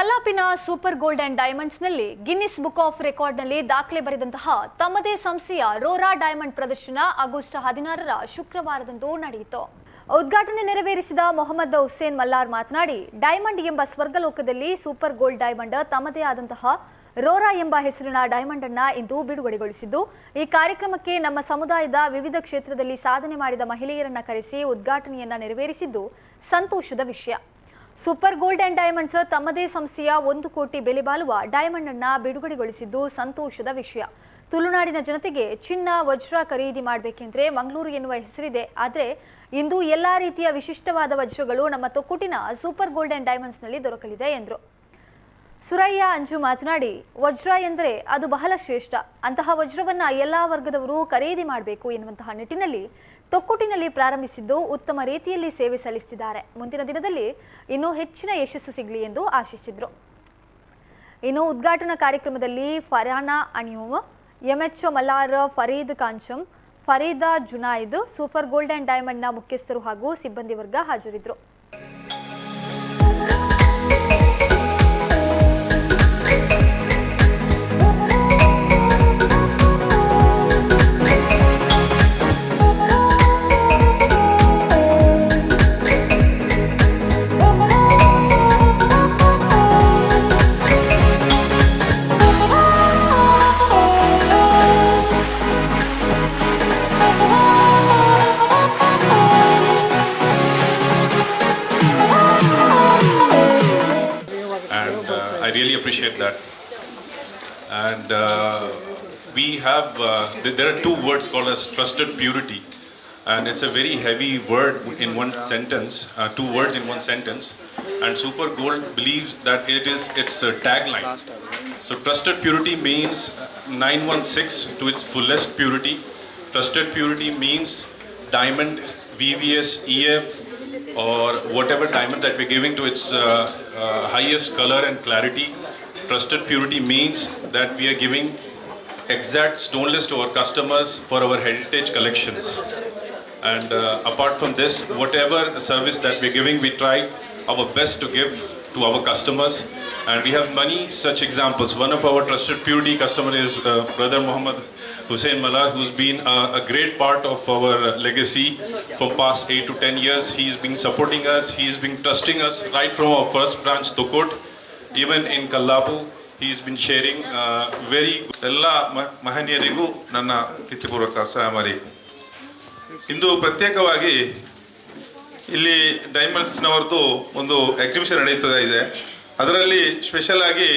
ಕಲ್ಲಾಪಿನ super gold and ಡೈಮಂಡ್ಸ್ನಲ್ಲಿ Guinness book of ರೆಕಾರ್ಡ್ನಲ್ಲಿ ದಾಖಲೆ ಬರೆದಂತಹ ತಮ್ಮದೇ ಸಂಸ್ಥೆಯ ರೋರಾ ಡೈಮಂಡ್ ಪ್ರದರ್ಶನ ಆಗಸ್ಟ್ ಹದಿನಾರರ ಶುಕ್ರವಾರದಂದು ನಡೆಯಿತು. ಉದ್ಘಾಟನೆ ನೆರವೇರಿಸಿದ ಮೊಹಮ್ಮದ್ ಹುಸೇನ್ ಮಲ್ಲಾರ್ ಮಾತನಾಡಿ, ಡೈಮಂಡ್ ಎಂಬ ಸ್ವರ್ಗಲೋಕದಲ್ಲಿ ಸೂಪರ್ ಗೋಲ್ಡ್ ಡೈಮಂಡ್ ತಮ್ಮದೇ ಆದಂತಹ ರೋರಾ ಎಂಬ ಹೆಸರಿನ ಡೈಮಂಡ್ ಅನ್ನ ಇಂದು ಬಿಡುಗಡೆಗೊಳಿಸಿದ್ದು, ಈ ಕಾರ್ಯಕ್ರಮಕ್ಕೆ ನಮ್ಮ ಸಮುದಾಯದ ವಿವಿಧ ಕ್ಷೇತ್ರದಲ್ಲಿ ಸಾಧನೆ ಮಾಡಿದ ಮಹಿಳೆಯರನ್ನ ಕರೆಸಿ ಉದ್ಘಾಟನೆಯನ್ನ ನೆರವೇರಿಸಿದ್ದು ಸಂತೋಷದ ವಿಷಯ. ಸೂಪರ್ ಗೋಲ್ಡ್ ಅಂಡ್ ಡೈಮಂಡ್ಸ್ ತಮ್ಮದೇ ಸಂಸ್ಥೆಯ ಒಂದು ಕೋಟಿ ಬೆಲೆ ಬಾಳುವ ಡೈಮಂಡ್ ಅನ್ನ ಬಿಡುಗಡೆಗೊಳಿಸಿದ್ದು ಸಂತೋಷದ ವಿಷಯ. ತುಳುನಾಡಿನ ಜನತೆಗೆ ಚಿನ್ನ, ವಜ್ರ ಖರೀದಿ ಮಾಡಬೇಕೆಂದ್ರೆ ಮಂಗಳೂರು ಎನ್ನುವ ಹೆಸರಿದೆ. ಆದರೆ ಇಂದು ಎಲ್ಲಾ ರೀತಿಯ ವಿಶಿಷ್ಟವಾದ ವಜ್ರಗಳು ನಮ್ಮ ತೊಕ್ಕುಟಿನ ಸೂಪರ್ ಗೋಲ್ಡ್ ಅಂಡ್ ಡೈಮಂಡ್ಸ್ನಲ್ಲಿ ದೊರಕಲಿದೆ ಎಂದರು. ಸುರಯ್ಯ ಅಂಜು ಮಾತನಾಡಿ, ವಜ್ರ ಎಂದರೆ ಅದು ಬಹಳ ಶ್ರೇಷ್ಠ. ಅಂತಹ ವಜ್ರವನ್ನ ಎಲ್ಲಾ ವರ್ಗದವರು ಖರೀದಿ ಮಾಡಬೇಕು ಎನ್ನುವಂತಹ ನಿಟ್ಟಿನಲ್ಲಿ ತೊಕ್ಕುಟಿನಲ್ಲಿ ಪ್ರಾರಂಭಿಸಿದ್ದು ಉತ್ತಮ ರೀತಿಯಲ್ಲಿ ಸೇವೆ ಸಲ್ಲಿಸುತ್ತಿದ್ದಾರೆ ಮುಂದಿನ ದಿನದಲ್ಲಿ ಇನ್ನೂ ಹೆಚ್ಚಿನ ಯಶಸ್ಸು ಸಿಗಲಿ ಎಂದು ಆಶಿಸಿದರು. ಇನ್ನು ಉದ್ಘಾಟನಾ ಕಾರ್ಯಕ್ರಮದಲ್ಲಿ ಫರಾನಾ ಅಣಿಯೋಮ್ MH Mallar Farid ಕಾಂಚಮ್ Farida Junaid, super gold and ಡೈಮಂಡ್ನ ಮುಖ್ಯಸ್ಥರು ಹಾಗೂ ಸಿಬ್ಬಂದಿ ವರ್ಗ ಹಾಜರಿದ್ದರು words called as trusted purity, and it's a very heavy word in one sentence, uh, two words in one sentence. And Super Gold believes that it is its uh, tagline. So trusted purity means uh, 916 to its fullest purity. Trusted purity means diamond, VVS, EF, or whatever diamond that we're giving to its uh, uh, highest color and clarity. Trusted purity means that we are giving exact stoneless to our customers for our heritage collections. And uh, apart from this, whatever service that we're giving, we try our best to give to our customers. And we have many such examples. One of our trusted purity customer is uh, Brother Muhammad Hussein Mallah, who's been a, a great part of our legacy for past eight to ten years. He's been supporting us. He's been trusting us right from our first branch, Tokot. Even in Kallapu, he's been sharing very ಎಲ್ಲ ಮಹನೀಯರಿಗೂ ನನ್ನ ಪ್ರೀತಿಪೂರ್ವಕ ಅಸ್ಸಲಾಮರಿ ಇಂದು ಪ್ರತ್ಯೇಕವಾಗಿ ಇಲ್ಲಿ ಡೈಮಂಡ್ಸ್ನವ್ರದ್ದು ಒಂದು exhibition ನಡೀತದೆ ಇದೆ. ಅದರಲ್ಲಿ special ಆಗಿ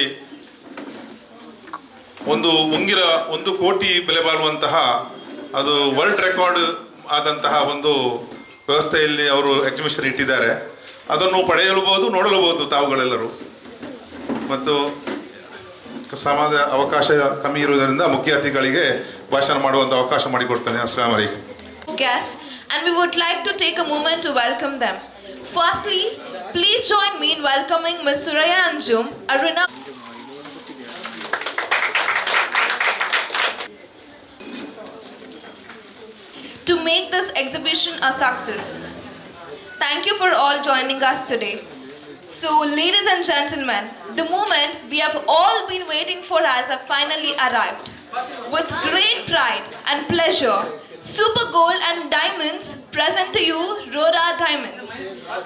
ಒಂದು ಉಂಗಿರ ಒಂದು ಕೋಟಿ ಬೆಲೆ ಬಾಳುವಂತಹ ಅದು ವರ್ಲ್ಡ್ ರೆಕಾರ್ಡ್ ಆದಂತಹ ಒಂದು ವ್ಯವಸ್ಥೆಯಲ್ಲಿ ಅವರು ಎಕ್ಸಿಬಿಷನ್ ಇಟ್ಟಿದ್ದಾರೆ. ಅದನ್ನು ಪಡೆಯಲೂಬಹುದು, ನೋಡಲೂಬಹುದು ತಾವುಗಳೆಲ್ಲರೂ. ಮತ್ತು ಸಮಾಜ ಅವಕಾಶ ಕಮ್ಮಿ ಇರುವುದರಿಂದ ಮುಖ್ಯ ಅತಿಥಿಗಳಿಗೆ ಭಾಷಣ ಮಾಡುವಂಥ ಅವಕಾಶ ಮಾಡಿಕೊಡ್ತೇನೆ Assam ಅಲೈಕುಂ guests and we would like to take a moment to welcome them. Firstly, please join me in welcoming Ms. Suraya Anjum, a renowned to make this exhibition a success. Thank you for all joining us today. So, ladies and gentlemen, the moment we have all been waiting for has finally arrived. With great pride and pleasure, Super Gold and Diamonds present to you Rora Diamonds.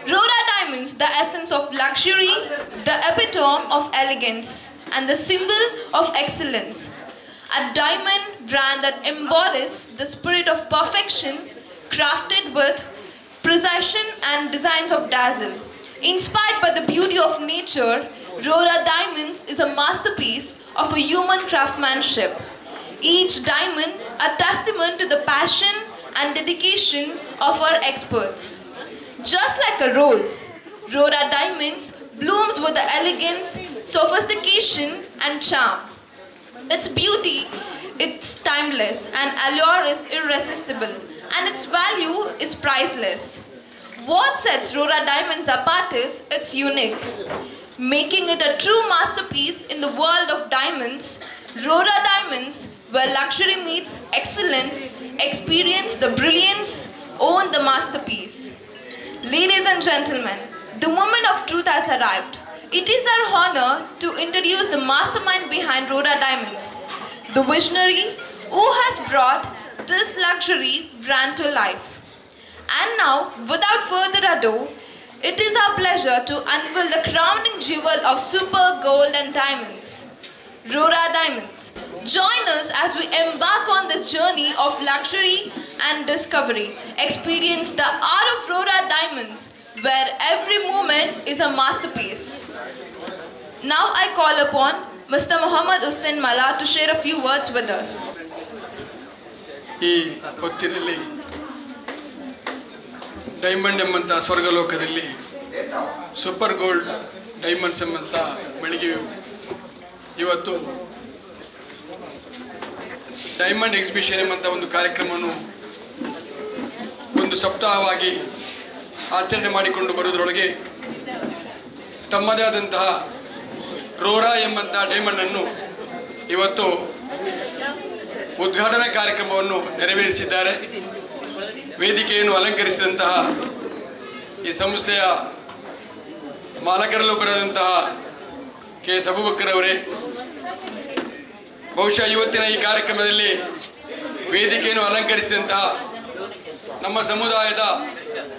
Rora Diamonds, the essence of luxury, the epitome of elegance, and the symbol of excellence. A diamond brand that embodies the spirit of perfection, crafted with precision and designs of dazzle. Inspired by the beauty of nature, Rora Diamonds is a masterpiece of a human craftsmanship. Each diamond a testament to the passion and dedication of our experts. Just like a rose, Rora Diamonds blooms with the elegance, sophistication, and charm. Its beauty, it's timeless, and allure is irresistible, and its value is priceless. What sets Rora Diamonds apart is it's unique, making it a true masterpiece in the world of diamonds. Rora Diamonds, where luxury meets excellence, experience the brilliance, own the masterpiece. Ladies and gentlemen, the moment of truth has arrived. it is our honor to introduce the mastermind behind Rora Diamonds, the visionary who has brought this luxury brand to life. And now, without further ado, it is our pleasure to unveil the crowning jewel of super gold and diamonds, Rora Diamonds. Join us as we embark on this journey of luxury and discovery. Experience the art of Rora Diamonds, where every moment is a masterpiece. Now I call upon Mr. Muhammad Hussain Mala to share a few words with us. ಈ ಹೊತ್ತಿನಲ್ಲಿ Diamond ಎಂಬಂಥ ಸ್ವರ್ಗಲೋಕದಲ್ಲಿ super gold diamonds ಎಂಬಂಥ ಮಳಿಗೆಯು ಇವತ್ತು diamond exhibition ಎಂಬಂಥ ಒಂದು ಕಾರ್ಯಕ್ರಮವನ್ನು ಒಂದು ಸಪ್ತಾಹವಾಗಿ ಆಚರಣೆ ಮಾಡಿಕೊಂಡು ಬರುವುದರೊಳಗೆ ತಮ್ಮದೇ ಆದಂತಹ ರೋರಾ ಎಂಬಂತಹ ಡೈಮಂಡನ್ನು ಇವತ್ತು ಉದ್ಘಾಟನಾ ಕಾರ್ಯಕ್ರಮವನ್ನು ನೆರವೇರಿಸಿದ್ದಾರೆ. ವೇದಿಕೆಯನ್ನು ಅಲಂಕರಿಸಿದಂತಹ ಈ ಸಂಸ್ಥೆಯ ಮಾಲಕರಲ್ಲೂ ಬರೆದಂತಹ ಕೆ ಎಸ್ ಅವರೇ, ಬಹುಶಃ ಇವತ್ತಿನ ಈ ಕಾರ್ಯಕ್ರಮದಲ್ಲಿ ವೇದಿಕೆಯನ್ನು ಅಲಂಕರಿಸಿದಂತಹ ನಮ್ಮ ಸಮುದಾಯದ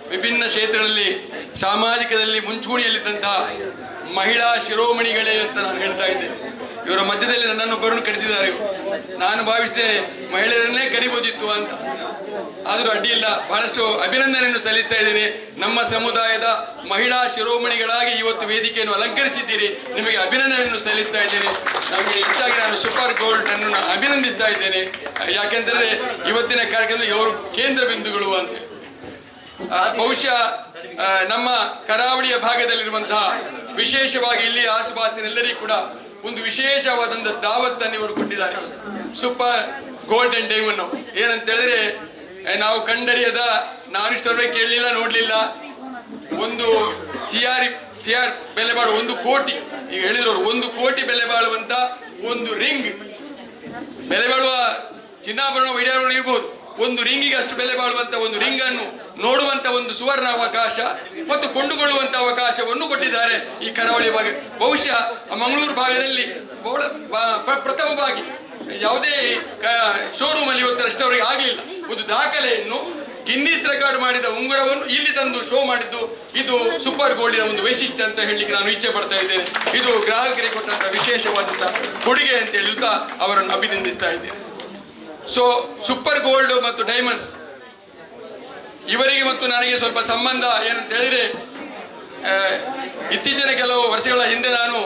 ವಿಭಿನ್ನ ಕ್ಷೇತ್ರಗಳಲ್ಲಿ, ಸಾಮಾಜಿಕದಲ್ಲಿ ಮುಂಚೂಣಿಯಲ್ಲಿದ್ದಂತಹ ಮಹಿಳಾ ಶಿರೋಮಣಿಗಳೇ ಅಂತ ನಾನು ಹೇಳ್ತಾ ಇದ್ದೇನೆ ಇವರ ಮಧ್ಯದಲ್ಲಿ ನನ್ನನ್ನು ಬರೋನು ಕಡಿದಿದ್ದಾರೆ. ನಾನು ಭಾವಿಸಿದೆ ಮಹಿಳೆಯರನ್ನೇ ಕರಿಬೋದಿತ್ತು ಅಂತ. ಆದರೂ ಅಡ್ಡಿಯಿಲ್ಲ. ಬಹಳಷ್ಟು ಅಭಿನಂದನೆಯನ್ನು ಸಲ್ಲಿಸ್ತಾ ಇದ್ದೀನಿ. ನಮ್ಮ ಸಮುದಾಯದ ಮಹಿಳಾ ಶಿರೋಮಣಿಗಳಾಗಿ ಇವತ್ತು ವೇದಿಕೆಯನ್ನು ಅಲಂಕರಿಸಿದ್ದೀರಿ. ನಿಮಗೆ ಅಭಿನಂದನೆಯನ್ನು ಸಲ್ಲಿಸ್ತಾ ಇದ್ದೇನೆ. ನಮಗೆ ಹೆಚ್ಚಾಗಿ ನಾನು ಸೂಪರ್ ಗೋಲ್ಡ್ ಅನ್ನು ನಾನು ಅಭಿನಂದಿಸ್ತಾ ಇದ್ದೇನೆ. ಯಾಕೆಂದರೆ ಇವತ್ತಿನ ಕಾರ್ಯಕ್ರಮದಲ್ಲಿ ಇವರು ಕೇಂದ್ರ ಬಿಂದುಗಳು ಅಂತ. ಬಹುಶಃ ನಮ್ಮ ಕರಾವಳಿಯ ಭಾಗದಲ್ಲಿರುವಂತಹ ವಿಶೇಷವಾಗಿ ಇಲ್ಲಿ ಆಸುಪಾಸಿನೆಲ್ಲರಿಗೂ ಕೂಡ ಒಂದು ವಿಶೇಷವಾದಂತಹ ದಾವತ್ತನ್ನು ಇವರು ಕೊಟ್ಟಿದ್ದಾರೆ. ಸೂಪರ್ ಗೋಲ್ಡನ್ ಡೈಮಂಡ್ ಏನಂತ ಹೇಳಿದ್ರೆ ನಾವು ಕಂಡರಿಯದ, ನಾನು ಇಷ್ಟರವರೆಗೆ ಕೇಳಲಿಲ್ಲ, ನೋಡ್ಲಿಲ್ಲ. ಒಂದು ಸಿಆರ್ ಸಿಆರ್ ಬೆಲೆ ಬಾಳುವ ಒಂದು ಕೋಟಿ, ಈಗ ಹೇಳಿದ್ರು ಒಂದು ಕೋಟಿ ಬೆಲೆ ಬಾಳುವಂತ ಒಂದು ರಿಂಗ್. ಬೆಲೆ ಬಾಳುವ ಚಿನ್ನಾಭರಣ ವೈಢಾಭರಣ ಇರ್ಬೋದು. ಒಂದು ರಿಂಗಿಗೆ ಅಷ್ಟು ಬೆಲೆ ಬಾಳುವಂತ ಒಂದು ರಿಂಗ್ ಅನ್ನು ನೋಡುವಂತ ಒಂದು ಸುವರ್ಣ ಅವಕಾಶ ಮತ್ತು ಕೊಂಡುಕೊಳ್ಳುವಂತ ಅವಕಾಶವನ್ನು ಕೊಟ್ಟಿದ್ದಾರೆ ಈ ಕರಾವಳಿ ಭಾಗ. ಬಹುಶಃ ಮಂಗಳೂರು ಭಾಗದಲ್ಲಿ ಪ್ರಥಮವಾಗಿ ಯಾವುದೇ ಶೋರೂಮ್ ಅಲ್ಲಿ ಇವತ್ತು ಅಷ್ಟವರೆಗೆ ಆಗಲಿಲ್ಲ. ಒಂದು ದಾಖಲೆಯನ್ನು ಗಿನ್ನಿಸ್ ರೆಕಾರ್ಡ್ ಮಾಡಿದ ಉಂಗುರವನ್ನು ಇಲ್ಲಿ ತಂದು ಶೋ ಮಾಡಿದ್ದು, ಇದು ಸೂಪರ್ ಗೋಲ್ಡಿನ ಒಂದು ವೈಶಿಷ್ಟ್ಯ ಅಂತ ಹೇಳಲಿಕ್ಕೆ ನಾನು ಇಚ್ಛೆ ಪಡ್ತಾ ಇದ್ದೇನೆ. ಇದು ಗ್ರಾಹಕರಿಗೆ ಕೊಟ್ಟಂತಹ ವಿಶೇಷವಾದಂತಹ ಕೊಡುಗೆ ಅಂತ ಹೇಳ್ತಾ ಅವರನ್ನು ಅಭಿನಂದಿಸ್ತಾ ಇದ್ದೇನೆ. ಸೊ ಸೂಪರ್ ಗೋಲ್ಡ್ ಮತ್ತು ಡೈಮಂಡ್ಸ್ ಇವರಿಗೆ ಮತ್ತು ನನಗೆ ಸ್ವಲ್ಪ ಸಂಬಂಧ ಏನಂತ ಹೇಳಿದ್ರೆ ಇತ್ತೀಚಿನ ಕೆಲವು ವರ್ಷಗಳ ಹಿಂದೆ ನಾನು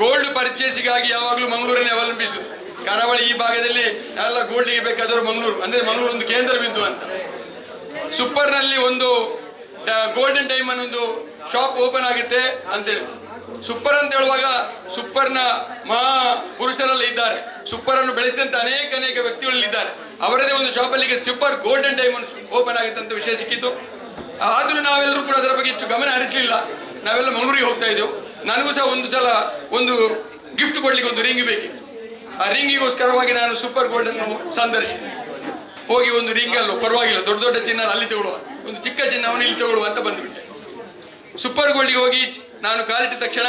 ಗೋಲ್ಡ್ ಪರ್ಚೇಸಿಗಾಗಿ ಯಾವಾಗಲೂ ಮಂಗಳೂರನ್ನೇ ಅವಲಂಬಿಸು ಕರಾವಳಿ ಈ ಭಾಗದಲ್ಲಿ ಎಲ್ಲ ಗೋಲ್ಡಿಗೆ ಬೇಕಾದವರು ಮಂಗಳೂರು, ಅಂದರೆ ಮಂಗಳೂರು ಒಂದು ಕೇಂದ್ರ ಬಿಂದು ಅಂತ. ಸೂಪರ್ನಲ್ಲಿ ಒಂದು ಗೋಲ್ಡನ್ ಡೈಮಂಡ್ ಒಂದು ಶಾಪ್ ಓಪನ್ ಆಗುತ್ತೆ ಅಂತೇಳಿ ಸೂಪರ್ ಅಂತ ಹೇಳುವಾಗ ಸೂಪರ್ನ ಮಹಾ ಪುರುಷರೆಲ್ಲ ಇದ್ದಾರೆ ಸೂಪರ್ ಅನ್ನು ಬೆಳೆಸಿದಂತ ಅನೇಕ ಅನೇಕ ವ್ಯಕ್ತಿಗಳಲ್ಲಿ ಇದ್ದಾರೆ ಅವರದೇ ಒಂದು ಶಾಪಲ್ಲಿ ಈಗ ಸೂಪರ್ ಗೋಲ್ಡನ್ ಡೈಮಂಡ್ ಓಪನ್ ಆಗಿತ್ತಂತ ವಿಷಯ ಸಿಕ್ಕಿತು. ಆದರೂ ನಾವೆಲ್ಲರೂ ಕೂಡ ಅದರ ಬಗ್ಗೆ ಹೆಚ್ಚು ಗಮನ ಹರಿಸಲಿಲ್ಲ. ನಾವೆಲ್ಲ ಮಂಗಳೂರಿಗೆ ಹೋಗ್ತಾ ಇದ್ದೆವು. ನನಗೂ ಸಹ ಒಂದು ಸಲ ಒಂದು ಗಿಫ್ಟ್ ಕೊಡ್ಲಿಕ್ಕೆ ಒಂದು ರಿಂಗ್ ಬೇಕಿತ್ತು. ಆ ರಿಂಗಿಗೋಸ್ಕರವಾಗಿ ನಾನು ಸೂಪರ್ ಗೋಲ್ಡ್ ಅನ್ನು ಸಂದರ್ಶಿಸಿದೆ. ಹೋಗಿ ಒಂದು ರಿಂಗ್ ಅಲ್ಲೂ, ಪರವಾಗಿಲ್ಲ, ದೊಡ್ಡ ದೊಡ್ಡ ಚಿನ್ನ ಅಲ್ಲಿ ತಗೊಳ್ಳುವ, ಒಂದು ಚಿಕ್ಕ ಚಿನ್ನವನ್ನು ಇಲ್ಲಿ ತಗೊಳ್ಳುವ ಅಂತ ಬಂದ್ಬಿಟ್ಟೆ. ಸೂಪರ್ ಗೋಲ್ಡಿಗೆ ಹೋಗಿ ನಾನು ಕಾಲಿಟ್ಟ ತಕ್ಷಣ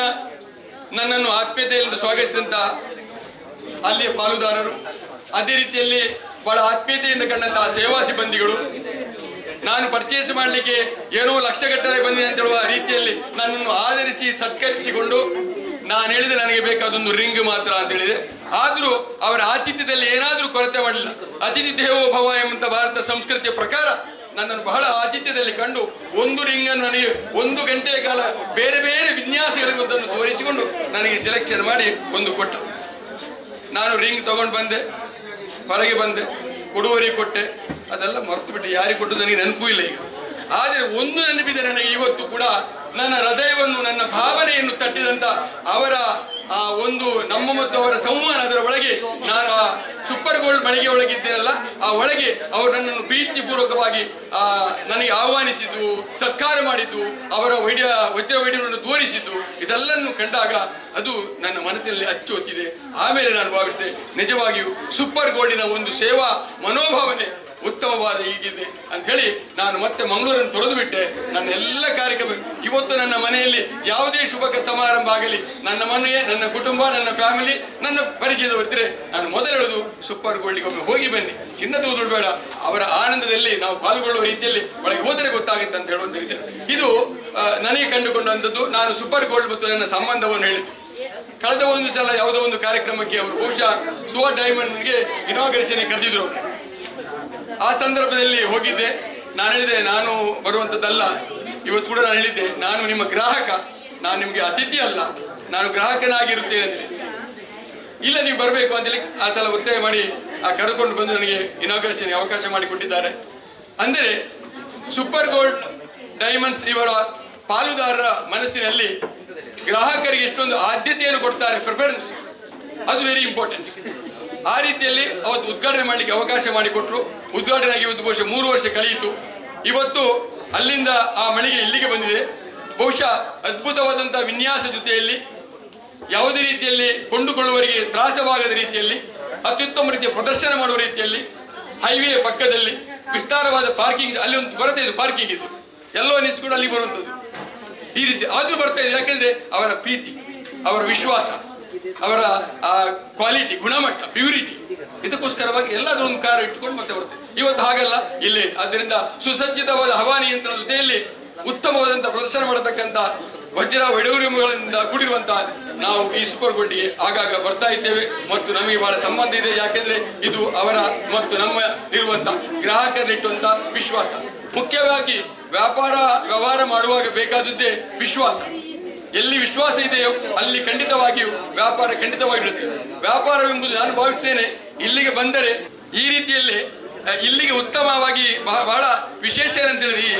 ನನ್ನನ್ನು ಆತ್ಮೀಯತೆಯಿಂದ ಸ್ವಾಗತಿಸಿದಂತ ಅಲ್ಲಿಯ ಪಾಲುದಾರರು, ಅದೇ ರೀತಿಯಲ್ಲಿ ಬಹಳ ಆತ್ಮೀಯತೆಯಿಂದ ಕಂಡಂತಹ ಸೇವಾ ಸಿಬ್ಬಂದಿಗಳು ನಾನು ಪರ್ಚೇಸ್ ಮಾಡಲಿಕ್ಕೆ ಏನೋ ಲಕ್ಷಗಟ್ಟಲೆ ಬಂದಿದೆ ಅಂತ ಹೇಳುವ ರೀತಿಯಲ್ಲಿ ನನ್ನನ್ನು ಆಧರಿಸಿ ಸತ್ಕರಿಸಿಕೊಂಡು ನಾನು ಹೇಳಿದೆ ನನಗೆ ಬೇಕಾದೊಂದು ರಿಂಗ್ ಮಾತ್ರ ಅಂತ ಹೇಳಿದೆ. ಆದರೂ ಅವರ ಆತಿಥ್ಯದಲ್ಲಿ ಏನಾದರೂ ಕೊರತೆ ಮಾಡಲಿಲ್ಲ. ಅತಿಥಿ ದೇವೋ ಭವ ಎಂಬಂತ ಭಾರತ ಸಂಸ್ಕೃತಿಯ ಪ್ರಕಾರ ನನ್ನನ್ನು ಬಹಳ ಆತಿಥ್ಯದಲ್ಲಿ ಕಂಡು ಒಂದು ರಿಂಗ್ ಅನ್ನು ನನಗೆ ಒಂದು ಗಂಟೆಯ ಕಾಲ ಬೇರೆ ಬೇರೆ ವಿನ್ಯಾಸಗಳಿರುವುದನ್ನು ತೋರಿಸಿಕೊಂಡು ನನಗೆ ಸೆಲೆಕ್ಷನ್ ಮಾಡಿ ಒಂದು ಕೊಟ್ಟು. ನಾನು ರಿಂಗ್ ತಗೊಂಡು ಬಂದೆ. ಹೊರಗೆ ಬಂದೆ, ಕೊಡುವರಿ ಕೊಟ್ಟೆ. ಅದೆಲ್ಲ ಮರ್ತು ಬಿಟ್ಟೆ ಯಾರಿಗೆ ಕೊಟ್ಟು ನನಗೆ ನೆನಪು ಇಲ್ಲ ಈಗ. ಆದರೆ ಒಂದು ನೆನಪಿದೆ ನನಗೆ ಇವತ್ತು ಕೂಡ. ನನ್ನ ಹೃದಯವನ್ನು, ನನ್ನ ಭಾವನೆಯನ್ನು ತಟ್ಟಿದಂತ ಅವರ ಆ ಒಂದು ನಮ್ಮ ಮತ್ತು ಅವರ ಸಂವಹನ ಅದರ ಒಳಗೆ ನಾನು ಆ ಸೂಪರ್ ಗೋಲ್ಡ್ ಮಳಿಗೆ ಒಳಗಿದ್ದೇನಲ್ಲ, ಆ ಒಳಗೆ ಅವರು ನನ್ನನ್ನು ಪ್ರೀತಿಪೂರ್ವಕವಾಗಿ ಆ ನನಗೆ ಆಹ್ವಾನಿಸಿದ್ದು, ಸತ್ಕಾರ ಮಾಡಿದ್ದು, ಅವರ ವೈದ್ಯ ವಜ್ರ ವೈಡಿಯನ್ನು ತೋರಿಸಿದ್ದು, ಇದೆಲ್ಲನ್ನು ಕಂಡಾಗ ಅದು ನನ್ನ ಮನಸ್ಸಿನಲ್ಲಿ ಅಚ್ಚು ಹೊತ್ತಿದೆ ಆಮೇಲೆ ನಾನು ಭಾವಿಸಿದೆ ನಿಜವಾಗಿಯೂ ಸೂಪರ್ ಗೋಲ್ಡಿನ ಒಂದು ಸೇವಾ, ಮನೋಭಾವನೆ ಉತ್ತಮವಾದ ಈಗಿದೆ ಅಂತ ಹೇಳಿ ನಾನು ಮತ್ತೆ ಮಂಗಳೂರನ್ನು ತೊಳೆದು ಬಿಟ್ಟೆ. ನನ್ನ ಎಲ್ಲ ಕಾರ್ಯಕ್ರಮ, ಇವತ್ತು ನನ್ನ ಮನೆಯಲ್ಲಿ ಯಾವುದೇ ಶುಭ ಸಮಾರಂಭ ಆಗಲಿ, ನನ್ನ ಮನೆ ನನ್ನ ಕುಟುಂಬ, ನನ್ನ ಫ್ಯಾಮಿಲಿ, ನನ್ನ ಪರಿಚಯದವರು ಇದ್ರೆ ನಾನು ಮೊದಲೇಳುದು ಸೂಪರ್ ಗೋಲ್ಡ್ಗೆ ಒಮ್ಮೆ ಹೋಗಿ ಬನ್ನಿ. ಚಿನ್ನ ಬೇಡ. ಅವರ ಆನಂದದಲ್ಲಿ ನಾವು ಪಾಲ್ಗೊಳ್ಳುವ ರೀತಿಯಲ್ಲಿ ಒಳಗೆ ಹೋದರೆ ಗೊತ್ತಾಗುತ್ತೆ ಅಂತ ಹೇಳುವಂತ ರೀತಿ. ಇದು ನನಗೆ ಕಂಡುಕೊಂಡಂಥದ್ದು ನಾನು ಸೂಪರ್ ಗೋಲ್ಡ್ ಮತ್ತು ನನ್ನ ಸಂಬಂಧವನ್ನು ಹೇಳಿದ್ದು. ಕಳೆದ ಒಂದು ಸಲ ಯಾವುದೋ ಒಂದು ಕಾರ್ಯಕ್ರಮಕ್ಕೆ ಅವರು ಬಹುಶಃ ಸುವ ಡೈಮಂಡ್ಗೆ ಇನಾಗ್ರೇಷನ್ ಕರೆದಿದ್ರು. ಆ ಸಂದರ್ಭದಲ್ಲಿ ಹೋಗಿದ್ದೆ. ನಾನು ಹೇಳಿದೆ, ನಾನು ಬರುವಂಥದ್ದಲ್ಲ ಇವತ್ತು ಕೂಡ ನಾನು ಹೇಳಿದ್ದೆ, ನಾನು ನಿಮ್ಮ ಗ್ರಾಹಕ, ನಾನು ನಿಮಗೆ ಅತಿಥಿ ಅಲ್ಲ, ನಾನು ಗ್ರಾಹಕನಾಗಿರುತ್ತೇನೆ ಅಂತ. ಇಲ್ಲ, ನೀವು ಬರಬೇಕು ಅಂತೇಳಿ ಆ ಸಲ ಒತ್ತಾಯ ಮಾಡಿ ಆ ಕರೆದುಕೊಂಡು ಬಂದು ನನಗೆ ಇನಾಗ್ರೇಷನ್ ಅವಕಾಶ ಮಾಡಿಕೊಟ್ಟಿದ್ದಾರೆ. ಅಂದರೆ ಸೂಪರ್ ಗೋಲ್ಡ್ ಡೈಮಂಡ್ಸ್ ಇವರ ಪಾಲುದಾರರ ಮನಸ್ಸಿನಲ್ಲಿ ಗ್ರಾಹಕರಿಗೆ ಇಷ್ಟೊಂದು ಆದ್ಯತೆಯನ್ನು ಕೊಡ್ತಾರೆ ಪ್ರಿಫರೆನ್ಸ್ ಅದು ವೆರಿ ಇಂಪಾರ್ಟೆನ್ಸ್ ಆ ರೀತಿಯಲ್ಲಿ ಅವತ್ತು ಉದ್ಘಾಟನೆ ಮಾಡಲಿಕ್ಕೆ ಅವಕಾಶ ಮಾಡಿಕೊಟ್ರು. ಉದ್ಘಾಟನೆ ಆಗಿ ಇವತ್ತು ಬಹುಶಃ ಮೂರು ವರ್ಷ ಕಳೆಯಿತು. ಇವತ್ತು ಅಲ್ಲಿಂದ ಆ ಮಳಿಗೆ ಇಲ್ಲಿಗೆ ಬಂದಿದೆ. ಬಹುಶಃ ಅದ್ಭುತವಾದಂತಹ ವಿನ್ಯಾಸ ಜೊತೆಯಲ್ಲಿ ಯಾವುದೇ ರೀತಿಯಲ್ಲಿ ಕೊಂಡುಕೊಳ್ಳುವವರಿಗೆ ತ್ರಾಸವಾಗದ ರೀತಿಯಲ್ಲಿ, ಅತ್ಯುತ್ತಮ ರೀತಿಯ ಪ್ರದರ್ಶನ ಮಾಡುವ ರೀತಿಯಲ್ಲಿ ಹೈವೇ ಪಕ್ಕದಲ್ಲಿ ವಿಸ್ತಾರವಾದ ಪಾರ್ಕಿಂಗ್, ಅಲ್ಲಿ ಒಂದು ಕೊರತೆ ಇದು, ಪಾರ್ಕಿಂಗ್ ಇದು. ಎಲ್ಲೋ ನಿಂತ್ಕೊಂಡು ಅಲ್ಲಿ ಬರುವಂಥದ್ದು. ಈ ರೀತಿ ಅದು ಬರ್ತಾ ಇದೆ. ಯಾಕೆಂದ್ರೆ ಅವರ ಪ್ರೀತಿ, ಅವರ ವಿಶ್ವಾಸ. ಅವರ, ಆ ಕ್ವಾಲಿಟಿ ಗುಣಮಟ್ಟ ಪ್ಯೂರಿಟಿ ಇದಕ್ಕೋಸ್ಕರವಾಗಿ ಎಲ್ಲಾದ್ರೂ ಒಂದು ಕಾರ್ ಇಟ್ಕೊಂಡು ಮತ್ತೆ ಬರುತ್ತೆ. ಇವತ್ತು ಹಾಗಲ್ಲ. ಇಲ್ಲಿ ಅದರಿಂದ ಸುಸಜ್ಜಿತವಾದ ಹವಾನಿಯಂತ್ರದ ಜೊತೆಯಲ್ಲಿ ಉತ್ತಮವಾದಂತಹ ಪ್ರದರ್ಶನ ಮಾಡತಕ್ಕಂತ ವಜ್ರ ವೈಡೂರ್ಯಗಳಿಂದ ಕೂಡಿರುವಂತಹ ನಾವು ಈ ಸೂಪರ್ ಗೋಲ್ಡ್ಗೆ ಆಗಾಗ ಬರ್ತಾ ಇದ್ದೇವೆ. ಮತ್ತು ನಮಗೆ ಬಹಳ ಸಂಬಂಧ ಇದೆ. ಯಾಕೆಂದ್ರೆ ಇದು ಅವರ ಮತ್ತು ನಮ್ಮ ಇರುವಂತ ಗ್ರಾಹಕರಲ್ಲಿಟ್ಟುವಂತ ವಿಶ್ವಾಸ. ಮುಖ್ಯವಾಗಿ ವ್ಯಾಪಾರ, ವ್ಯವಹಾರ ಮಾಡುವಾಗ ಬೇಕಾದದ್ದೇ ವಿಶ್ವಾಸ. ಎಲ್ಲಿ ವಿಶ್ವಾಸ ಇದೆಯೋ ಅಲ್ಲಿ ಖಂಡಿತವಾಗಿಯೂ ವ್ಯಾಪಾರ ಖಂಡಿತವಾಗಿರುತ್ತೆ. ವ್ಯಾಪಾರವೆಂಬುದು ನಾನು ಭಾವಿಸ್ತೇನೆ. ಇಲ್ಲಿಗೆ ಬಂದರೆ ಈ ರೀತಿಯಲ್ಲಿ ಇಲ್ಲಿಗೆ ಉತ್ತಮವಾಗಿ ಬಹ- ಬಹಳ ವಿಶೇಷ ಏನಂತ ಹೇಳಿದ್ರೆ ಈ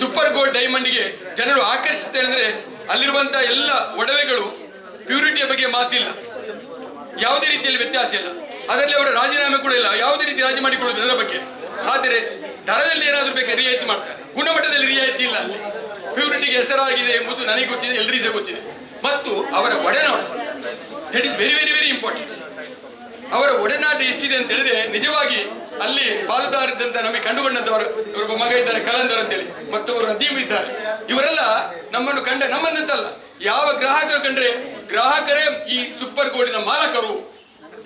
ಸೂಪರ್ ಗೋಲ್ಡ್ ಡೈಮಂಡ್ಗೆ ಜನರು ಆಕರ್ಷಿಸುತ್ತೆ ಅಂದ್ರೆ ಅಲ್ಲಿರುವಂತಹ ಎಲ್ಲ ಒಡವೆಗಳು ಪ್ಯೂರಿಟಿಯ ಬಗ್ಗೆ ಮಾತಿಲ್ಲ. ಯಾವುದೇ ರೀತಿಯಲ್ಲಿ ವ್ಯತ್ಯಾಸ ಇಲ್ಲ. ಅದರಲ್ಲಿ ಅವರ ರಾಜೀನಾಮೆ ಕೂಡ ಇಲ್ಲ. ಯಾವುದೇ ರೀತಿ ರಾಜಿ ಮಾಡಿಕೊಳ್ಳುವುದು ಅದರ ಬಗ್ಗೆ. ಆದರೆ ದರದಲ್ಲಿ ಏನಾದರೂ ಬೇಕು ರಿಯಾಯಿತಿ ಮಾಡ್ತಾರೆ. ಗುಣಮಟ್ಟದಲ್ಲಿ ರಿಯಾಯಿತಿ ಇಲ್ಲ ಪ್ಯೂರಿಟಿಗೆ ಹೆಸರಾಗಿದೆ ಎಂಬುದು ನನಗೆ ಗೊತ್ತಿದೆ ಎಲ್ಲರಿಗೂ ಗೊತ್ತಿದೆ. ಮತ್ತು ಅವರ ಒಡೆನಾಟ that is very very very important ಅವರ ಒಡೆನಾಟ ಎಷ್ಟಿದೆ ಅಂತ ಹೇಳಿದ್ರೆ, ನಿಜವಾಗಿ ಅಲ್ಲಿ ಪಾಲುದಾರಿದ್ದಂತ ನಮಗೆ ಕಂಡುಕೊಂಡಂತವರು ಇವರೊಬ್ಬ ಮಗ ಇದ್ದಾರೆ ಕಳಂದರ್ ಅಂತೇಳಿ. ಅವರು ನದಿಯು ಇದ್ದಾರೆ. ಇವರೆಲ್ಲ ನಮ್ಮನ್ನು ಕಂಡ ನಮ್ಮನ್ನಂತಲ್ಲ ಯಾವ ಗ್ರಾಹಕರು ಕಂಡ್ರೆ, ಗ್ರಾಹಕರೇ ಈ ಸೂಪರ್ ಗೋಲ್ಡಿನ ಮಾಲಕರು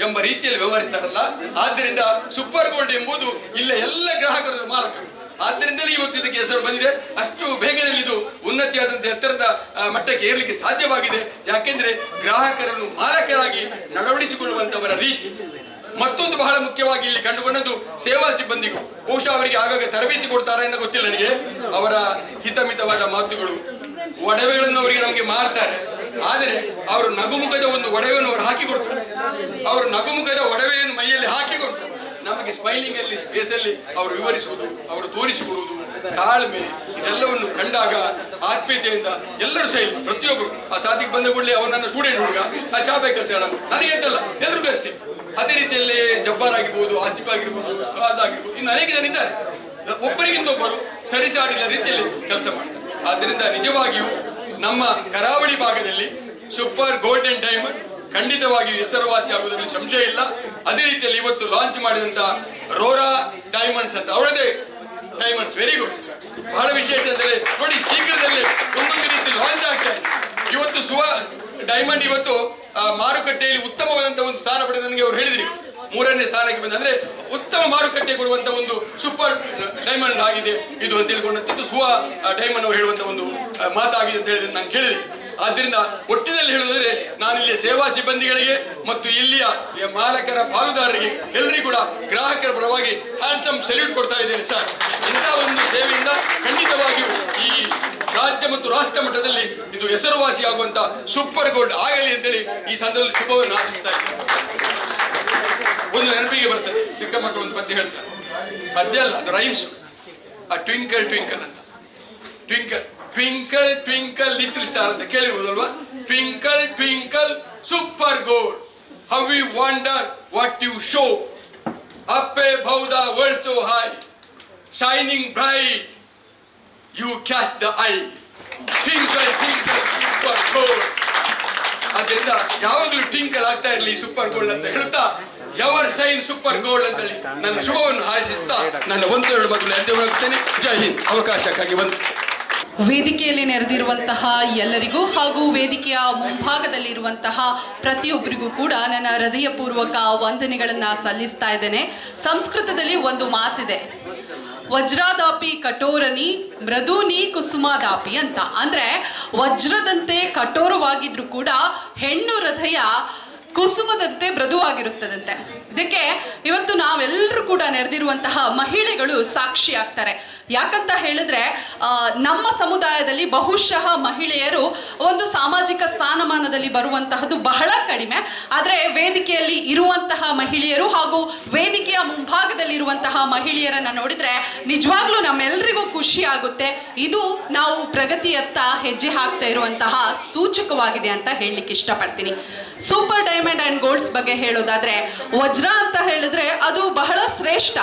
ಎಂಬ ರೀತಿಯಲ್ಲಿ ವ್ಯವಹರಿಸ್ತಾರಲ್ಲ. ಆದ್ದರಿಂದ ಸೂಪರ್ ಗೋಲ್ಡ್ ಎಂಬುದು ಇಲ್ಲ ಎಲ್ಲ ಗ್ರಾಹಕರ ಮಾಲಕರು. ಆದ್ದರಿಂದಲೇ ಇವತ್ತು ಇದಕ್ಕೆ ಹೆಸರು ಬಂದಿದೆ. ಅಷ್ಟು ಬೇಗದಲ್ಲಿ ಇದು ಉನ್ನತಿಯಾದಂತಹ ಎತ್ತರದ ಮಟ್ಟಕ್ಕೆ ಏರಲಿಕ್ಕೆ ಸಾಧ್ಯವಾಗಿದೆ. ಯಾಕೆಂದ್ರೆ ಗ್ರಾಹಕರನ್ನು ಮಾಲಕರಾಗಿ ನಡವಡಿಸಿಕೊಳ್ಳುವಂತವರ ರೀತಿ. ಮತ್ತೊಂದು ಬಹಳ ಮುಖ್ಯವಾಗಿ ಇಲ್ಲಿ ಕಂಡುಕೊಂಡದ್ದು ಸೇವಾ ಸಿಬ್ಬಂದಿಗಳು ಬಹುಶಃ ಅವರಿಗೆ ಆಗಾಗ ತರಬೇತಿ ಕೊಡ್ತಾರೆ ಎಂದು ಗೊತ್ತಿಲ್ಲ ನನಗೆ. ಅವರ ಹಿತಮಿತವಾದ ಮಾತುಗಳು, ಒಡವೆಗಳನ್ನು ಅವರಿಗೆ ನಮಗೆ ಮಾರ್ತಾರೆ. ಆದರೆ ಅವರು ನಗುಮುಖದ ಒಂದು ಒಡವೆಯನ್ನು ಅವರು ಹಾಕಿಕೊಡ್ತಾರೆ. ಅವರು ನಗುಮುಖದ ಒಡವೆಯನ್ನು ಮೈಯಲ್ಲಿ ಹಾಕಿಕೊಟ್ಟು ನಮಗೆ ಸ್ಮೈಲಿಂಗ್ ಅಲ್ಲಿ ಸ್ಪೇಸ್ ಅಲ್ಲಿ ಅವರು ವಿವರಿಸುವುದು, ಅವರು ತೋರಿಸಿಕೊಡುವುದು, ತಾಳ್ಮೆ, ಇದೆಲ್ಲವನ್ನು ಕಂಡಾಗ ಆತ್ಮೀಯತೆಯಿಂದ ಎಲ್ಲರೂ ಸಹ ಪ್ರತಿಯೊಬ್ಬರು, ಆ ಸಾಧಿಗೆ ಬಂದ ಕೂಡಲೇ ಅವನನ್ನು ನನ್ನ ಸ್ಟೂಡೆಂಟ್ ಹುಡುಗ, ಆ ಚಾ ಕೆಲಸ ನನಗೆ ಎದ್ದಲ್ಲ ಎಲ್ರಿಗೂ ಅಷ್ಟೇ. ಅದೇ ರೀತಿಯಲ್ಲಿ ಜಬ್ಬಾರ್ ಆಗಿರ್ಬೋದು, ಆಸಿಫ್ ಆಗಿರ್ಬೋದು ಸ್ವಾಜ್ ಆಗಿರ್ಬೋದು, ಇನ್ನು ಅನೇಕ ಜನ ಇದ್ದಾರೆ. ಒಬ್ಬರಿಗಿಂತ ಒಬ್ಬರು ಸರಿಸಾಡಿದ ರೀತಿಯಲ್ಲಿ ಕೆಲಸ ಮಾಡ್ತಾರೆ. ಆದ್ದರಿಂದ ನಿಜವಾಗಿಯೂ ನಮ್ಮ ಕರಾವಳಿ ಭಾಗದಲ್ಲಿ ಸೂಪರ್ ಗೋಲ್ಡನ್ ಡೈಮಂಡ್ ಖಂಡಿತವಾಗಿಯೂ ಹೆಸರುವಾಸಿ ಆಗುವುದರಲ್ಲಿ ಸಂಶಯ ಇಲ್ಲ. ಅದೇ ರೀತಿಯಲ್ಲಿ ಇವತ್ತು ಲಾಂಚ್ ಮಾಡಿದಂತ ರೋರಾ ಡೈಮಂಡ್ಸ್ ಅಂತ ಅವಳದೇ ಡೈಮಂಡ್ಸ್ ವೆರಿ ಗುಡ್ ಬಹಳ ವಿಶೇಷ ಅಂದರೆ ನೋಡಿ ಶೀಘ್ರದಲ್ಲೇ ಒಂದೊಂದು ರೀತಿ ಲಾಂಚ್ ಆಗ್ತಾ ಇವತ್ತು ಸುವ ಡೈಮಂಡ್ ಇವತ್ತು ಮಾರುಕಟ್ಟೆಯಲ್ಲಿ ಉತ್ತಮವಾದಂತಹ ಒಂದು ಸ್ಥಾನ ಪಡೆದ ನನಗೆ ಅವರು ಹೇಳಿದ್ರಿ. ಮೂರನೇ ಸ್ಥಾನಕ್ಕೆ ಬಂದ, ಅಂದ್ರೆ ಉತ್ತಮ ಮಾರುಕಟ್ಟೆ ಕೊಡುವಂತ ಒಂದು ಸೂಪರ್ ಡೈಮಂಡ್ ಆಗಿದೆ ಇದು ಅಂತ ತಿಳ್ಕೊಂಡಂತದ್ದು ಸುವ ಡೈಮಂಡ್ ಅವರು ಹೇಳುವಂತ ಒಂದು ಮಾತಾಗಿದೆ ಅಂತ ಹೇಳಿದ್ರೆ ನಾನು ಕೇಳಿದೆ. ಆದ್ದರಿಂದ ಒಟ್ಟಿನಲ್ಲಿ ಹೇಳುವುದಾದ್ರೆ ನಾನು ಇಲ್ಲಿ ಸೇವಾ ಸಿಬ್ಬಂದಿಗಳಿಗೆ ಮತ್ತು ಇಲ್ಲಿಯ ಮಾಲಕರ ಪಾಲುದಾರರಿಗೆ ಎಲ್ಲರಿಗೂ ಕೂಡ ಗ್ರಾಹಕರ ಪರವಾಗಿ ಹ್ಯಾಂಡ್ಸಮ್ ಸೆಲ್ಯೂಟ್ ಕೊಡ್ತಾ ಇದ್ದೇನೆ ಸರ್ ಇಂಥ ಒಂದು ಸೇವೆಯಿಂದ ಖಂಡಿತವಾಗಿಯೂ ಈ ರಾಜ್ಯ ಮತ್ತು ರಾಷ್ಟ್ರ ಮಟ್ಟದಲ್ಲಿ ಇದು ಹೆಸರುವಾಸಿಯಾಗುವಂತ ಸೂಪರ್ ಗೋಲ್ಡ್ ಆಗಲಿ ಅಂತೇಳಿ ಈ ಸಂದರ್ಭದಲ್ಲಿ ಶುಭವನ್ನು ಆಶಿಸ್ತಾ ಒಂದು ನೆನಪಿಗೆ ಬರ್ತದೆ, ಚಿಕ್ಕ ಮಕ್ಕಳು ಒಂದು ಪದ್ಯ ಹೇಳ್ತಾರೆ. ಪದ್ಯ ಅಲ್ಲ ರೈಮ್ಸ್ ಆ ಟ್ವಿಂಕಲ್ ಟ್ವಿಂಕಲ್ ಅಂತ. Twinkle twinkle twinkle little star ಅಂತ ಕೇಳಿರ್ಬೋದಲ್ವಾ? Twinkle twinkle Super Gold how you wonder what you show up above the world so high shining bright you catch the eye twinkle twinkle Super Gold ಅದರಿಂದ ಯಾವಾಗಲೂ tinkle ಆಗ್ತಾ ಇರಲಿ super gold ಅಂತ ಹೇಳ್ತಾ ever shine super gold ಅಂತೇಳಿ. ನನ್ನ ಶುಭವನ್ನು ಹಾಯಿಸುತ್ತಾ ನನ್ನ ಒಂದೆರಡು ಮಕ್ಕಳು ಎಂಟು ಹೋಗ್ತೇನೆ? ಜೈ ಹಿಂದ್. ಅವಕಾಶಕ್ಕಾಗಿ ಬಂದು. ವೇದಿಕೆಯಲ್ಲಿ ನೆರೆದಿರುವಂತಹ ಎಲ್ಲರಿಗೂ ಹಾಗೂ ವೇದಿಕೆಯ ಮುಂಭಾಗದಲ್ಲಿರುವಂತಹ ಪ್ರತಿಯೊಬ್ಬರಿಗೂ ಕೂಡ ನನ್ನ ಹೃದಯಪೂರ್ವಕ ವಂದನೆಗಳನ್ನ ಸಲ್ಲಿಸ್ತಾ ಇದ್ದೇನೆ. ಸಂಸ್ಕೃತದಲ್ಲಿ ಒಂದು ಮಾತಿದೆ. ವಜ್ರಾದಾಪಿ ಕಠೋರನಿ ಮೃದೂನಿ ಕುಸುಮಾದಾಪಿ ಅಂತ. ಅಂದ್ರೆ ವಜ್ರದಂತೆ ಕಠೋರವಾಗಿದ್ರು ಕೂಡ ಹೆಣ್ಣು ಹೃದಯ ಕುಸುಮದಂತೆ ಮೃದುವಾಗಿರುತ್ತದಂತೆ. ಇದಕ್ಕೆ ಇವತ್ತು ನಾವೆಲ್ಲರೂ ಕೂಡ ನೆರೆದಿರುವಂತಹ ಮಹಿಳೆಗಳು ಸಾಕ್ಷಿ ಆಗ್ತಾರೆ ಯಾಕಂತ ಹೇಳಿದ್ರೆ ನಮ್ಮ ಸಮುದಾಯದಲ್ಲಿ ಬಹುಶಃ ಮಹಿಳೆಯರು ಒಂದು ಸಾಮಾಜಿಕ ಸ್ಥಾನಮಾನದಲ್ಲಿ ಬರುವಂತಹದ್ದು ಬಹಳ ಕಡಿಮೆ. ಆದರೆ ವೇದಿಕೆಯಲ್ಲಿ ಇರುವಂತಹ ಮಹಿಳೆಯರು ಹಾಗೂ ವೇದಿಕೆಯ ಮುಂಭಾಗದಲ್ಲಿ ಇರುವಂತಹ ಮಹಿಳೆಯರನ್ನ ನೋಡಿದ್ರೆ ನಿಜವಾಗ್ಲೂ ನಮ್ಮೆಲ್ಲರಿಗೂ ಖುಷಿ ಆಗುತ್ತೆ. ಇದು ನಾವು ಪ್ರಗತಿಯತ್ತ ಹೆಜ್ಜೆ ಹಾಕ್ತಾ ಇರುವಂತಹ ಸೂಚಕವಾಗಿದೆ ಅಂತ ಹೇಳಲಿಕ್ಕೆ ಇಷ್ಟಪಡ್ತೀನಿ. ಸೂಪರ್ ಡೈಮಂಡ್ ಅಂಡ್ ಗೋಲ್ಡ್ಸ್ ಬಗ್ಗೆ ಹೇಳೋದಾದ್ರೆ, ವಜ್ರ ಅಂತ ಹೇಳಿದ್ರೆ ಅದು ಬಹಳ ಶ್ರೇಷ್ಠ.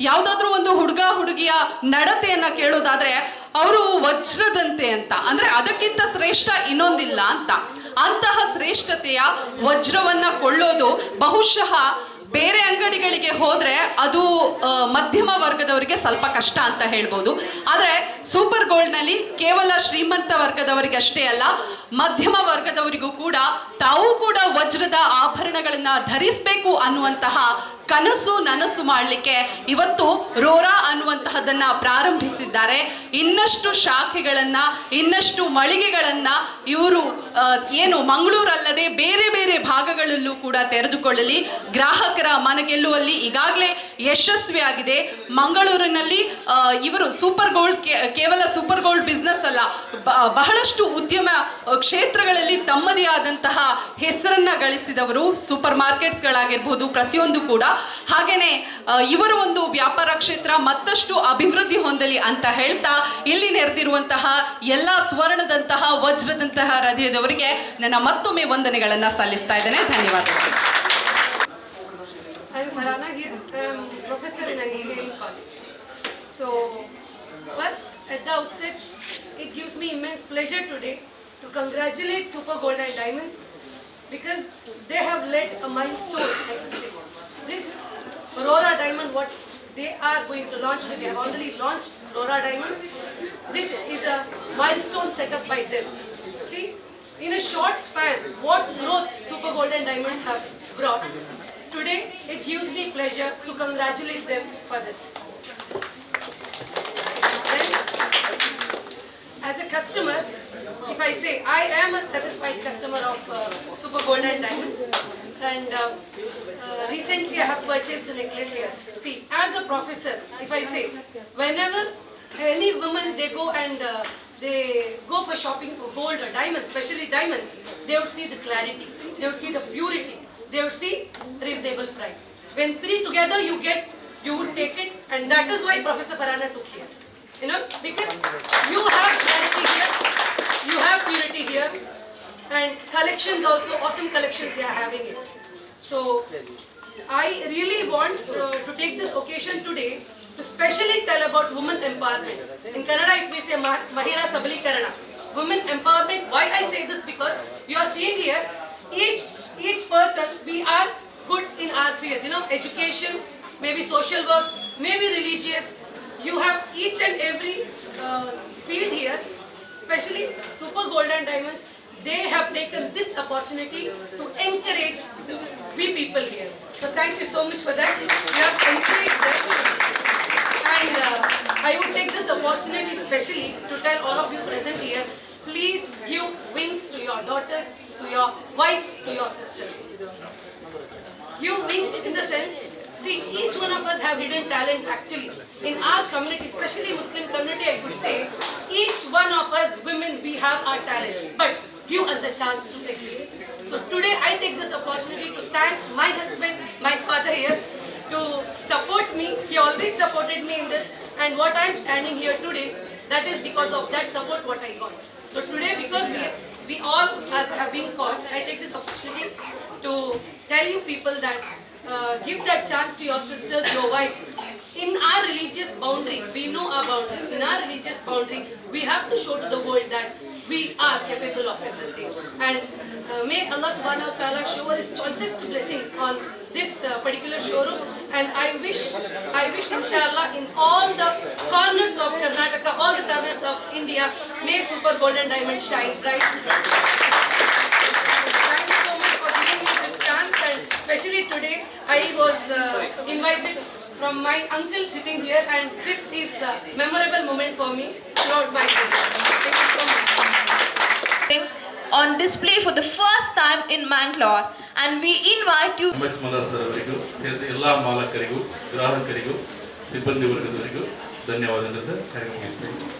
ಯಾವ್ದಾದ್ರು ಒಂದು ಹುಡುಗ ಹುಡುಗಿಯ ನಡತೆಯನ್ನ ಕೇಳೋದಾದ್ರೆ ಅವರು ವಜ್ರದಂತೆ ಅಂತ. ಅಂದ್ರೆ ಅದಕ್ಕಿಂತ ಶ್ರೇಷ್ಠ ಇನ್ನೊಂದಿಲ್ಲ ಅಂತ. ಅಂತಹ ಶ್ರೇಷ್ಠತೆಯ ವಜ್ರವನ್ನ ಕೊಳ್ಳೋದು ಬಹುಶಃ ಬೇರೆ ಅಂಗಡಿಗಳಿಗೆ ಹೋದ್ರೆ ಅದು ಮಧ್ಯಮ ವರ್ಗದವರಿಗೆ ಸ್ವಲ್ಪ ಕಷ್ಟ ಅಂತ ಹೇಳ್ಬೋದು. ಆದ್ರೆ ಸೂಪರ್ ಗೋಲ್ಡ್ನಲ್ಲಿ ಕೇವಲ ಶ್ರೀಮಂತ ವರ್ಗದವರಿಗೆ ಅಷ್ಟೇ ಅಲ್ಲ, ಮಧ್ಯಮ ವರ್ಗದವರಿಗೂ ಕೂಡ ತಾವು ಕೂಡ ವಜ್ರದ ಆಭರಣಗಳನ್ನ ಧರಿಸಬೇಕು ಅನ್ನುವಂತಹ ಕನಸು ನನಸು ಮಾಡಲಿಕ್ಕೆ ಇವತ್ತು ರೋರಾ ಅನ್ನುವಂತಹದನ್ನ ಪ್ರಾರಂಭಿಸಿದ್ದಾರೆ. ಇನ್ನಷ್ಟು ಶಾಖೆಗಳನ್ನ, ಇನ್ನಷ್ಟು ಮಳಿಗೆಗಳನ್ನ ಇವರು ಏನು ಮಂಗಳೂರಲ್ಲದೆ ಬೇರೆ ಬೇರೆ ಭಾಗಗಳಲ್ಲೂ ಕೂಡ ತೆರೆದುಕೊಳ್ಳಲಿ. ಗ್ರಾಹಕರ ಮನಗೆಲ್ಲುವಲ್ಲಿ ಈಗಾಗಲೇ ಯಶಸ್ವಿಯಾಗಿದೆ. ಮಂಗಳೂರಿನಲ್ಲಿ ಇವರು ಸೂಪರ್ ಗೋಲ್ಡ್ ಕೇವಲ ಸೂಪರ್ ಗೋಲ್ಡ್ ಬಿಸ್ನೆಸ್ ಅಲ್ಲ ಬಹಳಷ್ಟು ಉದ್ಯಮ ಕ್ಷೇತ್ರಗಳಲ್ಲಿ ತಮ್ಮದೇ ಆದಂತಹ ಹೆಸರನ್ನ ಗಳಿಸಿದವರು ಸೂಪರ್ ಮಾರ್ಕೆಟ್ಸ್ಗಳಾಗಿರ್ಬೋದು ಪ್ರತಿಯೊಂದು ಕೂಡ. ಹಾಗೇನೆ ಇವರ ಒಂದು ವ್ಯಾಪಾರ ಕ್ಷೇತ್ರ ಮತ್ತಷ್ಟು ಅಭಿವೃದ್ಧಿ ಹೊಂದಲಿ ಅಂತ ಹೇಳ್ತಾ ಇಲ್ಲಿ ನೆರೆದಿರುವಂತಹ ಎಲ್ಲ ಸ್ವರ್ಣದಂತಹ, ವಜ್ರದಂತಹ ಹೃದಯದವರಿಗೆ ನನ್ನ ಮತ್ತೊಮ್ಮೆ ವಂದನೆಗಳನ್ನ ಸಲ್ಲಿಸ್ತಾ ಇದ್ದೇನೆ. ಧನ್ಯವಾದಗಳು. I'm Farana here. I'm professor in an engineering college. So, first, at the outset, it gives me immense pleasure today to congratulate Super Gold and Diamonds because they have led a milestone, I would say. This Aurora Diamond, what they are going to launch, we have already launched Aurora Diamonds. This is a milestone set up by them. See, in a short span, what growth Super Gold and Diamonds have brought. Today, it gives me pleasure to congratulate them for this. As a customer, if I say I am a satisfied customer of uh, Super Gold and Diamonds, and uh, uh, recently I have purchased a necklace here. See, as a professor, if I say, whenever any woman they go and uh, they go for shopping for gold or diamonds, especially diamonds, they would see the clarity, they would see the purity, they would see reasonable price. When three together you get, you would take it, and that is why Professor Farana took here. You know, because you have clarity here, you have purity here, and collections also, awesome collections they are having it. So, I really want uh, to take this occasion today to specially tell about women empowerment. In Kannada, if we say Ma- Mahila Sabalikarana, women empowerment. Why I say this? Because you are seeing here, each each we are good in our fields. You know, education, maybe social work, maybe religious. You have each and every uh, field here, especially Super Gold and Diamonds. They have taken this opportunity to encourage we people here. So thank you so much for that. You have encouraged us. And uh, I would take this opportunity especially to tell all of you present here, please give wings to your daughters, to your wives, to your sisters. Give wings in the sense, see each one of us have hidden talents actually. In our community, especially Muslim community, I could say, each one of us women, we have our talent. But give us a chance to exhibit. So today I take this opportunity to thank my husband, my father here, to support me. He always supported me in this. And what I am standing here today, that is because of that support what I got. So today, because we we all are, have been called, I take this opportunity to tell you people that uh, give that chance to your sisters, your wives. In our religious boundary, we know our boundary. In our religious boundary, we have to show to the world that we are capable of everything. And uh, may Allah subhanahu wa ta'ala shower his choicest blessings on this uh, particular showroom and I wish, I wish inshallah in all the corners of Karnataka, all the corners of India, may Super Golden Diamond shine bright. Thank you so much for giving me this chance and especially today I was uh, invited from my uncle sitting here and this is a memorable moment for me throughout my day. Thank you so much. On display for the first time in Mangalore, and we invite you. ಮುಗಿಸ್ತೇನೆ